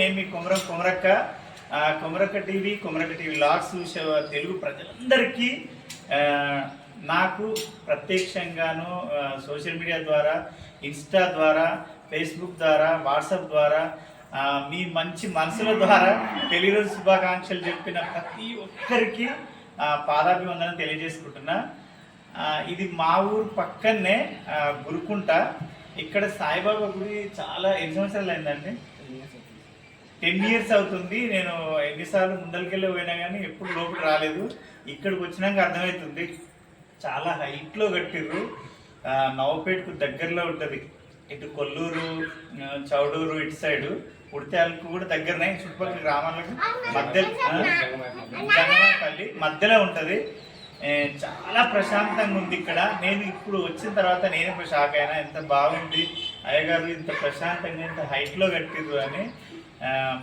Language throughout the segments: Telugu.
నేను మీ Kumara Kumarakka. Kumarakka TV Kumarakka TV vlogs చూసే తెలుగు ప్రజలందరికీ నాకు ప్రత్యక్షంగాను సోషల్ మీడియా ద్వారా ఇన్స్టా ద్వారా ఫేస్బుక్ ద్వారా వాట్సాప్ ద్వారా మీ మంచి మనసుల ద్వారా పెళ్ళి రోజు శుభాకాంక్షలు చెప్పిన ప్రతి ఒక్కరికి పాదాభివందనం తెలియజేసుకుంటున్నా. ఇది మా ఊరు పక్కనే గురుకుంట. ఇక్కడ సాయిబాబా గుడి చాలా ఎన్ని సంవత్సరాలు అయిందండి టెన్ ఇయర్స్ అవుతుంది. నేను ఎన్నిసార్లు ముందరికెళ్ళి పోయినా కానీ ఎప్పుడు లోపల రాలేదు. ఇక్కడికి వచ్చినాక అర్థమవుతుంది చాలా హైట్లో కట్టిర్రు. నవపేటకు దగ్గరలో ఉంటుంది. ఇటు కొల్లూరు చౌడూరు ఇటు సైడ్. ఉడిత్యాలకు కూడా దగ్గరనే చుట్టుపక్కల గ్రామాలకు మధ్య జంగమపల్లి మధ్యలో ఉంటుంది. చాలా ప్రశాంతంగా ఉంది ఇక్కడ. నేను ఇప్పుడు వచ్చిన తర్వాత నేను ఇప్పుడు షాక్ అయినా ఎంత బాగుంది అయ్యగారు ఇంత ప్రశాంతంగా ఇంత హైట్లో కట్టిర్రు అని.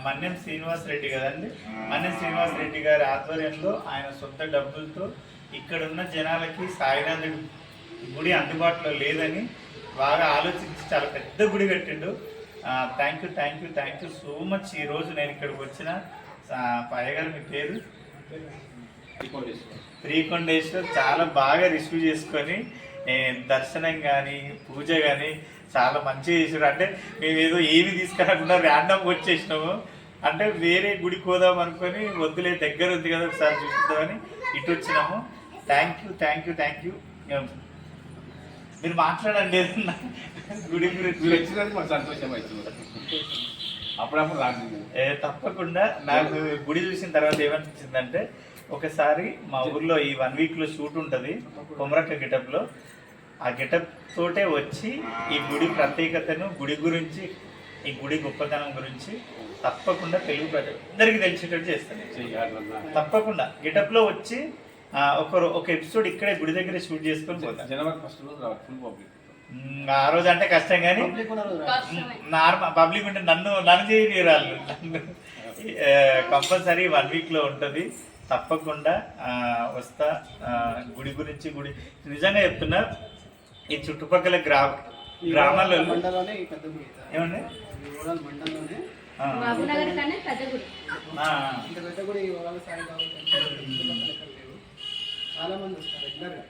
మన్యం శ్రీనివాస్ రెడ్డి కదండి? మన్యం శ్రీనివాస్ రెడ్డి గారి ఆధ్వర్యంలో ఆయన సొంత డబ్బులతో ఇక్కడ ఉన్న జనాలకి సాయినాథుడి గుడి అందుబాటులో లేదని బాగా ఆలోచించి చాలా పెద్ద గుడి కట్టిండు. Thank you thank you thank you so much ఈ రోజు నేను ఇక్కడికి వచ్చిన అయ్యగారు మీ పేరు? శ్రీకొండేశ్వర్ చాలా బాగా రిసీవ్ చేసుకొని దర్శనం కానీ పూజ కానీ చాలా మంచిగా చేసారు అంటే మేము ఏదో ఏమి తీసుకురాకుండా ర్యాండమ్గా వచ్చేసినాము. అంటే వేరే గుడికి పోదాం అనుకొని వద్దులే దగ్గర ఉంది కదా ఒకసారి చూపిద్దామని ఇటు వచ్చినాము. Thank you thank you thank you మీరు మాట్లాడండి గుడి మీరు గురించి వచ్చినందుకు మాకు సంతోషం అవుతుంది. అప్పుడప్పుడు రాదు ఏ, తప్పకుండా. నాకు గుడి చూసిన తర్వాత ఏమనిపించిందంటే ఒకసారి మా ఊర్లో ఈ వన్ వీక్లో షూట్ ఉంటది కొమరక్క గెటప్లో ఆ గెటప్ తోటే వచ్చి ఈ గుడి ప్రత్యేకతను గుడి గురించి ఈ గుడి గొప్పతనం గురించి తప్పకుండా తెలుగు ప్రజలందరికీ తెలిసేటట్టు చేస్తాను తప్పకుండా. గెటప్లో వచ్చి ఆ, ఒక ఒక ఎపిసోడ్ ఇక్కడే గుడి దగ్గర షూట్ చేసుకొని పోతాను జనవరి ఫస్ట్ రోజు రావాలి ఫుల్ పబ్లిక్ మ్, ఆ రోజు అంటే కష్టం కానీ నార్మల్ పబ్లిక్ ఉంటే నన్ను నన్ను చేయరాళ్ళు కంపల్సరీ వన్ వీక్లో ఉంటుంది. తప్పకుండా ఆ, వస్తా. ఆ, గుడి గురించి గుడి నిజంగా చెప్తున్నా ఈ చుట్టుపక్కల గ్రా గ్రామాలలో ఏమండి? చాలా మంది వస్తారు. రెగ్యులర్గా.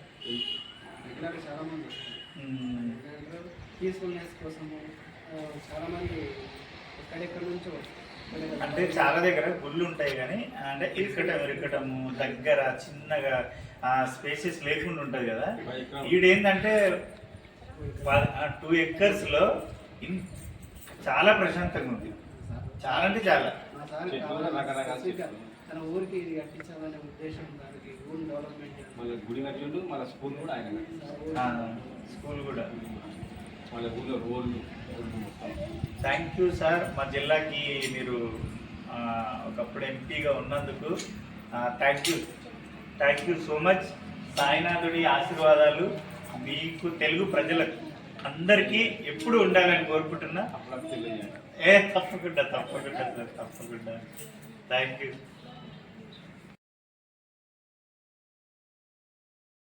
రెగ్యులర్గా చాలా మంది వస్తారు. పీస్ఫుల్నెస్ కోసము చాలా మంది ఎక్కడెక్కడ నుంచో వస్తారు. అంటే చాలా దగ్గర గుళ్ళు ఉంటాయి కానీ అంటే ఇరకటం ఇరకటము దగ్గర చిన్నగా స్పేసెస్ లేకుండా ఉంటుంది కదా. ఈడేంటంటే టూ ఎకర్స్లో ఇన్- చాలా ప్రశాంతంగా ఉంది. చాలా అంటే చాలా. తన ఊరికి ఇది కట్టించాలనే ఉద్దేశం దానికి ఊరు డెవలప్మెంట్. మళ్ళీ గుడి కట్టిండు మళ్ళీ స్కూల్ కూడా ఆయన ఆ, స్కూల్ కూడా. మళ్ళీ ఊళ్ళో రోడ్లు థ్యాంక్ యూ సార్ మా జిల్లాకి మీరు ఒకప్పుడు ఎంపీగా ఉన్నందుకు thank you thank you so much సాయినాథుడి ఆశీర్వాదాలు మీకు తెలుగు ప్రజలకు అందరికీ ఎప్పుడు ఉండాలని కోరుకుంటున్నా. ఏ తప్పకుండా తప్పకుండా సార్ తప్పకుండా. Thank you